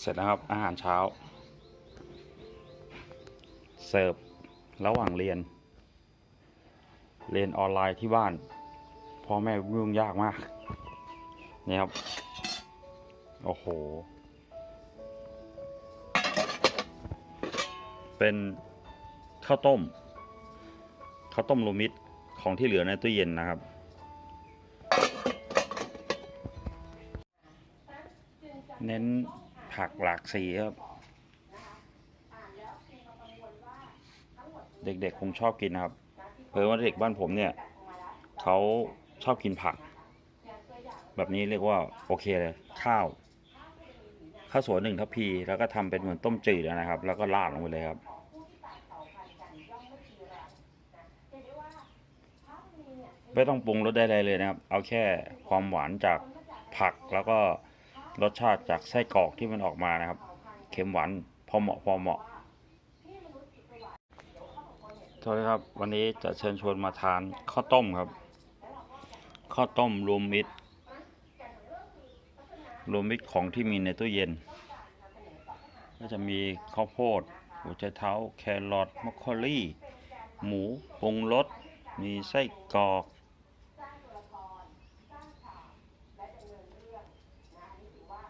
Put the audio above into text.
เสร็จแล้วครับ อาหารเช้า เสิร์ฟระหว่างเรียน เรียนออนไลน์ที่บ้านพ่อแม่ยุ่งยากมาก นี่ครับ โอ้โห เป็นข้าวต้ม ข้าวต้มรวมมิตรของที่เหลือในตู้เย็นนะครับเน้น ผักหลากสีครับ เด็กๆคงชอบกินนะครับ เพราะว่าเด็กบ้านผมเนี่ยเขาชอบกินผัก แบบนี้เรียกว่าโอเคเลย ข้าว ข้าวสวยหนึ่งทัพพี แล้วก็ทำเป็นเหมือนต้มจืดนะครับ แล้วก็ราดลงไปเลยครับไม่ต้องปรุงรสใดๆเลยนะครับ เอาแค่ความหวานจากผักแล้วก็ รสชาติจากไส้กรอกที่มันออกมานะครับ เค็มหวานพอเหมาะพอเหมาะสวัสดีครับ วันนี้จะเชิญชวนมาทานข้าวต้มครับ ข้าวต้มรวมมิตร รวมมิตรของที่มีในตู้เย็น ก็จะมีข้าวโพดหัวใจเท้า แครอทมอคโคลี่ หมูปรุงรสมีไส้กรอก